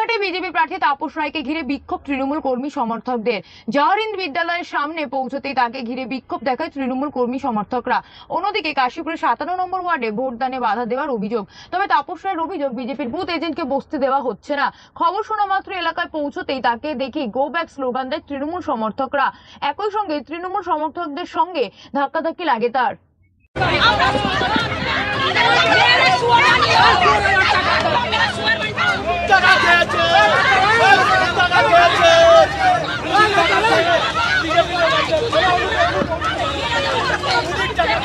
রানাঘাটে বিজেপি প্রার্থী তাপস রায়কে ঘিরে বিক্ষোভ তৃণমূল কর্মী সমর্থকদের। জওহরহিন্দ বিদ্যালয়ের সামনে পৌঁছতেই তাকে ঘিরে বিক্ষোভ দেখায় তৃণমূল কর্মী সমর্থকরা। অন্যদিকে কাশীপুরের সাতান্ন নম্বর ওয়ার্ডে ভোটদানে বাধা দেওয়ার অভিযোগ। তবে তাপস রায়ের অভিযোগ, বিজেপির বুথ এজেন্টকে বসতে দেওয়া হচ্ছে না। খবর শোনা মাত্র এলাকায় পৌঁছতেই তাকে দেখে গো ব্যাক স্লোগান দেয় তৃণমূল সমর্থকরা। একই সঙ্গে তৃণমূল সমর্থকদের সঙ্গে ধাক্কাধাক্কি লাগে তার টাকা খেয়েছে টাকা খেয়েছে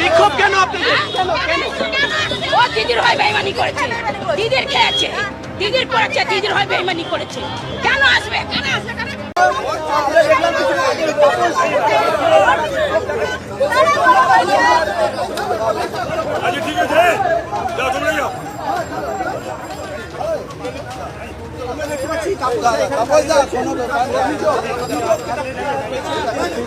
বিক্ষোভ কেন আপনাদের? কেন কেন? ও দিদির হয় বেইমানি করেছে। দিদির খেয়েছে দিদির করেছে দিদির হয় বেইমানি করেছে। কেন আসবে? কেন আসবে? কেন আচ্ছা ঠিক আছে। যাও তোমরা যাও। আপনারা যা এই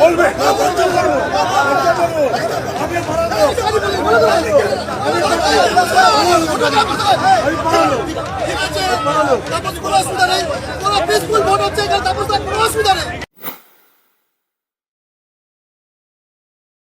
বলবে ঠিক আছে তারপর কোনো অসুবিধা নেই কোনো পিসফুল ভোট হচ্ছে এখানে তারপর